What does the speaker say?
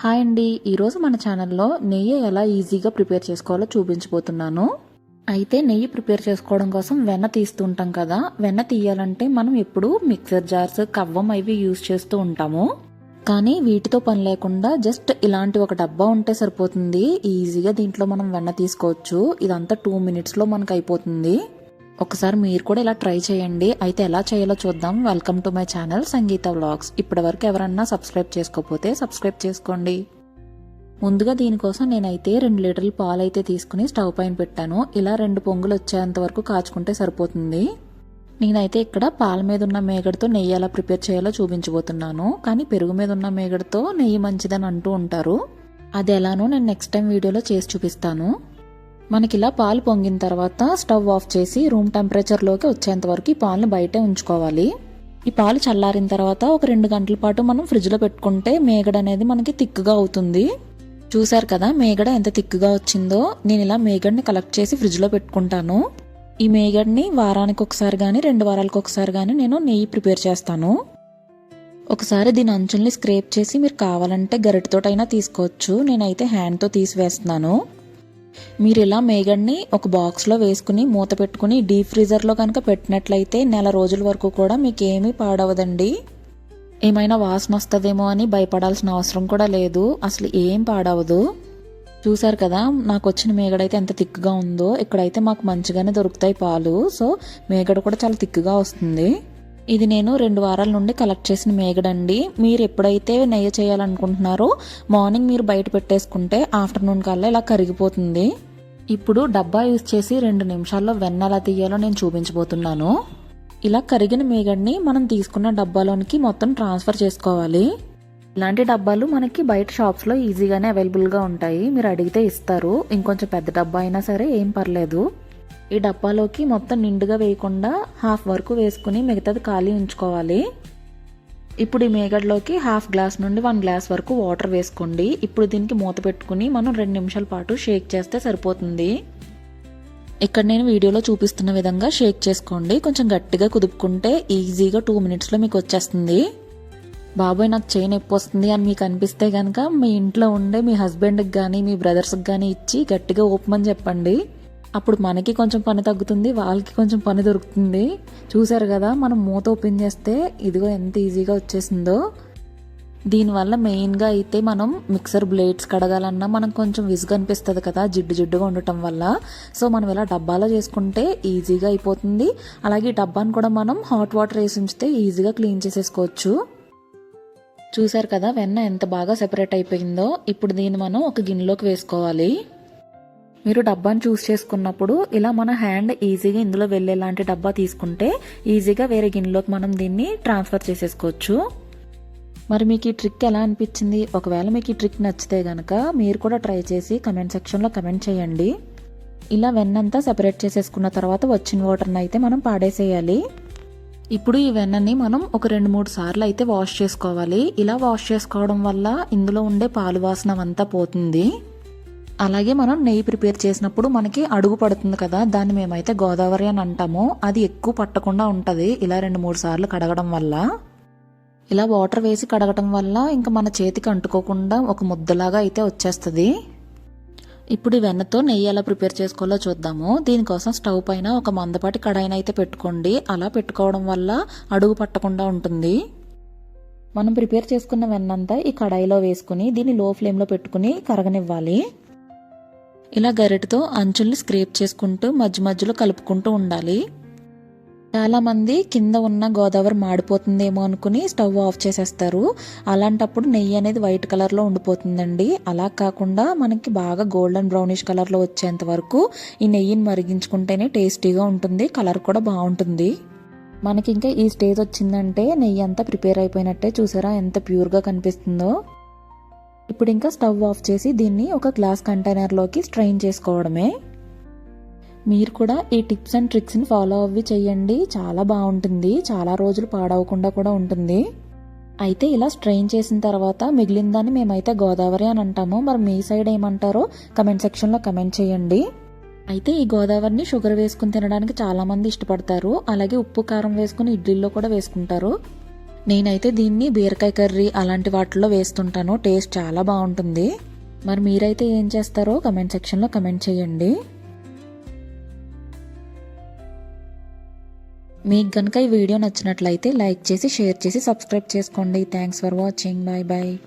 Hi అండి. ఈరోజు మన ఛానల్లో నెయ్యి ఎలా ఈజీగా ప్రిపేర్ చేసుకోవాలో చూపించబోతున్నాను. అయితే నెయ్యి ప్రిపేర్ చేసుకోవడం కోసం వెన్న తీస్తూ ఉంటాం కదా. వెన్న తీయాలంటే మనం ఎప్పుడు మిక్సర్ జార్స్ కవ్వం అవి యూజ్ చేస్తూ ఉంటాము. కానీ వీటితో పని లేకుండా జస్ట్ ఇలాంటి ఒక డబ్బా ఉంటే సరిపోతుంది. ఈజీగా దీంట్లో మనం వెన్న తీసుకోవచ్చు. ఇదంతా టూ మినిట్స్లో మనకు అయిపోతుంది. ఒకసారి మీరు కూడా ఇలా ట్రై చేయండి. అయితే ఎలా చేయాలో చూద్దాం. Welcome to my channel Sangeetha vlogs ఇప్పటి వరకు ఎవరన్నా సబ్స్క్రైబ్ చేసుకోకపోతే సబ్స్క్రైబ్ చేసుకోండి. ముందుగా దీనికోసం నేనైతే రెండు లీటర్ల పాలు అయితే తీసుకుని స్టవ్ పైన పెట్టాను. ఇలా రెండు పొంగులు వచ్చేంత వరకు కాచుకుంటే సరిపోతుంది. నేనైతే ఇక్కడ పాల మీద ఉన్న మేగడతో నెయ్యి ఎలా ప్రిపేర్ చేయాలో చూపించబోతున్నాను. కానీ పెరుగు మీద ఉన్న మేగడతో నెయ్యి మంచిదని అంటూ ఉంటారు. అది ఎలానో నేను నెక్స్ట్ టైం వీడియోలో చేసి చూపిస్తాను. మనకి ఇలా పాలు పొంగిన తర్వాత స్టవ్ ఆఫ్ చేసి రూమ్ టెంపరేచర్లోకి వచ్చేంత వరకు ఈ పాలను బయటే ఉంచుకోవాలి. ఈ పాలు చల్లారిన తర్వాత ఒక రెండు గంటల పాటు మనం ఫ్రిడ్జ్లో పెట్టుకుంటే మేగడ అనేది మనకి తిక్కుగా అవుతుంది. చూసారు కదా మేగడ ఎంత తిక్కుగా వచ్చిందో? నేను ఇలా మేగడ్ని కలెక్ట్ చేసి ఫ్రిడ్జ్లో పెట్టుకుంటాను. ఈ మేగడ్ని వారానికి ఒకసారి కానీ రెండు వారాలకు ఒకసారి కానీ నేను నెయ్యి ప్రిపేర్ చేస్తాను. ఒకసారి దీని అంచుల్ని స్క్రేప్ చేసి మీరు కావాలంటే గరిటతోటైనా తీసుకోవచ్చు. నేనైతే హ్యాండ్తో తీసివేస్తున్నాను. మీరు ఇలా మేగడ్ని ఒక బాక్స్లో వేసుకుని మూత పెట్టుకుని డీప్ ఫ్రీజర్లో కనుక పెట్టినట్లయితే నెల రోజుల వరకు కూడా మీకు ఏమీ పాడవదండి. ఏమైనా వాసన వస్తుందేమో అని భయపడాల్సిన అవసరం కూడా లేదు. అసలు ఏం పాడవదు. చూసారు కదా నాకు వచ్చిన మేగడైతే ఎంత తిక్కుగా ఉందో ఇక్కడైతే మాకు మంచిగానే దొరుకుతాయి పాలు. సో మేగడ కూడా చాలా తిక్కుగా వస్తుంది. ఇది నేను రెండు వారాల నుండి కలెక్ట్ చేసిన మేగడండి. మీరు ఎప్పుడైతే నెయ్యి చేయాలనుకుంటున్నారో మార్నింగ్ మీరు బయట పెట్టేసుకుంటే ఆఫ్టర్నూన్ కల్లా ఇలా కరిగిపోతుంది. ఇప్పుడు డబ్బా యూజ్ చేసి రెండు నిమిషాల్లో వెన్న ఎలా తీయాలో నేను చూపించబోతున్నాను. ఇలా కరిగిన మేగడ్ని మనం తీసుకున్న డబ్బాలోనికి మొత్తం ట్రాన్స్ఫర్ చేసుకోవాలి. ఇలాంటి డబ్బాలు మనకి బయట షాప్స్లో ఈజీగానే అవైలబుల్గా ఉంటాయి. మీరు అడిగితే ఇస్తారు. ఇంకొంచెం పెద్ద డబ్బా అయినా సరే ఏం పర్లేదు. ఈ డబ్బాలోకి మొత్తం నిండుగా వేయకుండా హాఫ్ వరకు వేసుకుని మిగతాది ఖాళీ ఉంచుకోవాలి. ఇప్పుడు ఈ మేగడ్లోకి హాఫ్ గ్లాస్ నుండి వన్ గ్లాస్ వరకు వాటర్ వేసుకోండి. ఇప్పుడు దీనికి మూత పెట్టుకుని మనం రెండు నిమిషాల పాటు షేక్ చేస్తే సరిపోతుంది. ఇక్కడ నేను వీడియోలో చూపిస్తున్న విధంగా షేక్ చేసుకోండి. కొంచెం గట్టిగా కుదుపుకుంటే ఈజీగా టూ మినిట్స్లో మీకు వచ్చేస్తుంది. బాబోయ్ నాకు చేయి నొప్పి వస్తుంది అని మీకు అనిపిస్తే కనుక మీ ఇంట్లో ఉండే మీ హస్బెండ్కి కానీ మీ బ్రదర్స్కి కానీ ఇచ్చి గట్టిగా ఓపమని చెప్పండి. అప్పుడు మనకి కొంచెం పని తగ్గుతుంది వాళ్ళకి కొంచెం పని దొరుకుతుంది. చూసారు కదా మనం మూత ఓపెన్ చేస్తే ఇదిగో ఎంత ఈజీగా వచ్చేసిందో. దీనివల్ల మెయిన్గా అయితే మనం మిక్సర్ బ్లేడ్స్ కడగాలన్నా మనం కొంచెం విసుగు అనిపిస్తుంది కదా జిడ్డు జిడ్డుగా ఉండటం వల్ల. సో మనం ఇలా డబ్బాలో చేసుకుంటే ఈజీగా అయిపోతుంది. అలాగే డబ్బాను కూడా మనం హాట్ వాటర్ వేసి ఉంచితే ఈజీగా క్లీన్ చేసేసుకోవచ్చు. చూసారు కదా వెన్న ఎంత బాగా సెపరేట్ అయిపోయిందో. ఇప్పుడు దీన్ని మనం ఒక గిన్నెలోకి వేసుకోవాలి. మీరు డబ్బాని చూస్ చేసుకున్నప్పుడు ఇలా మన హ్యాండ్ ఈజీగా ఇందులో వెళ్ళేలాంటి డబ్బా తీసుకుంటే ఈజీగా వేరే గిన్నెలోకి మనం దీన్ని ట్రాన్స్ఫర్ చేసేసుకోవచ్చు. మరి మీకు ఈ ట్రిక్ ఎలా అనిపించింది? ఒకవేళ మీకు ఈ ట్రిక్ నచ్చితే గనక మీరు కూడా ట్రై చేసి కమెంట్ సెక్షన్లో కమెంట్ చేయండి. ఇలా వెన్నంతా సెపరేట్ చేసేసుకున్న తర్వాత వచ్చిన వాటర్ని అయితే మనం పాడేసేయాలి. ఇప్పుడు ఈ వెన్నని మనం ఒక రెండు మూడు సార్లు అయితే వాష్ చేసుకోవాలి. ఇలా వాష్ చేసుకోవడం వల్ల ఇందులో ఉండే పాలు వాసన అంతా పోతుంది. అలాగే మనం నెయ్యి ప్రిపేర్ చేసినప్పుడు మనకి అడుగు పడుతుంది కదా దాన్ని మేమైతే గోదావరి అని అంటాము. అది ఎక్కువ పట్టకుండా ఉంటుంది ఇలా రెండు మూడు సార్లు కడగడం వల్ల. ఇలా వాటర్ వేసి కడగడం వల్ల ఇంకా మన చేతికి అంటుకోకుండా ఒక ముద్దలాగా అయితే వచ్చేస్తుంది. ఇప్పుడు ఈ వెన్నతో నెయ్యి ఎలా ప్రిపేర్ చేసుకోవాలో చూద్దాము. దీనికోసం స్టవ్ పైన ఒక మందపాటి కడాయిని అయితే పెట్టుకోండి. అలా పెట్టుకోవడం వల్ల అడుగు పట్టకుండా ఉంటుంది. మనం ప్రిపేర్ చేసుకున్న వెన్నంతా ఈ కడాయిలో వేసుకుని దీన్ని లో ఫ్లేమ్లో పెట్టుకుని కరగనివ్వాలి. ఇలా గరిటతో అంచుల్ని స్క్రేప్ చేసుకుంటూ మధ్య మధ్యలో కలుపుకుంటూ ఉండాలి. చాలామంది కింద ఉన్న గోదావరి మాడిపోతుందేమో అనుకుని స్టవ్ ఆఫ్ చేసేస్తారు. అలాంటప్పుడు నెయ్యి అనేది వైట్ కలర్లో ఉండిపోతుందండి. అలా కాకుండా మనకి బాగా గోల్డెన్ బ్రౌనిష్ కలర్లో వచ్చేంత వరకు ఈ నెయ్యిని మరిగించుకుంటేనే టేస్టీగా ఉంటుంది కలర్ కూడా బాగుంటుంది. మనకి ఇంకా ఈ స్టేజ్ వచ్చిందంటే నెయ్యి అంతా ప్రిపేర్ అయిపోయినట్టే చూసారా ఎంత ప్యూర్గా కనిపిస్తుందో. ఇప్పుడు ఇంకా స్టవ్ ఆఫ్ చేసి దీన్ని ఒక గ్లాస్ కంటైనర్లోకి స్ట్రెయిన్ చేసుకోవడమే. మీరు కూడా ఈ టిప్స్ అండ్ ట్రిక్స్ని ఫాలో అవ్వి చేయండి చాలా బాగుంటుంది. చాలా రోజులు పాడవకుండా కూడా ఉంటుంది. అయితే ఇలా స్ట్రెయిన్ చేసిన తర్వాత మిగిలిన దాన్ని మేమైతే గోదావరి అని అంటాము మరి మీ సైడ్ ఏమంటారో కమెంట్ సెక్షన్లో కమెంట్ చేయండి. అయితే ఈ గోదావరిని షుగర్ వేసుకుని తినడానికి చాలామంది ఇష్టపడతారు. అలాగే ఉప్పు కారం వేసుకుని ఇడ్లీలో కూడా వేసుకుంటారు. నేనైతే దీన్ని బీరకాయ కర్రీ అలాంటి వాటిల్లో వేస్తుంటాను. టేస్ట్ చాలా బాగుంటుంది. మరి మీరైతే ఏం చేస్తారో కమెంట్ సెక్షన్లో కమెంట్ చేయండి. మీకు కనుక ఈ వీడియో నచ్చినట్లయితే లైక్ చేసి షేర్ చేసి సబ్స్క్రైబ్ చేసుకోండి. Thanks for watching. Bye bye.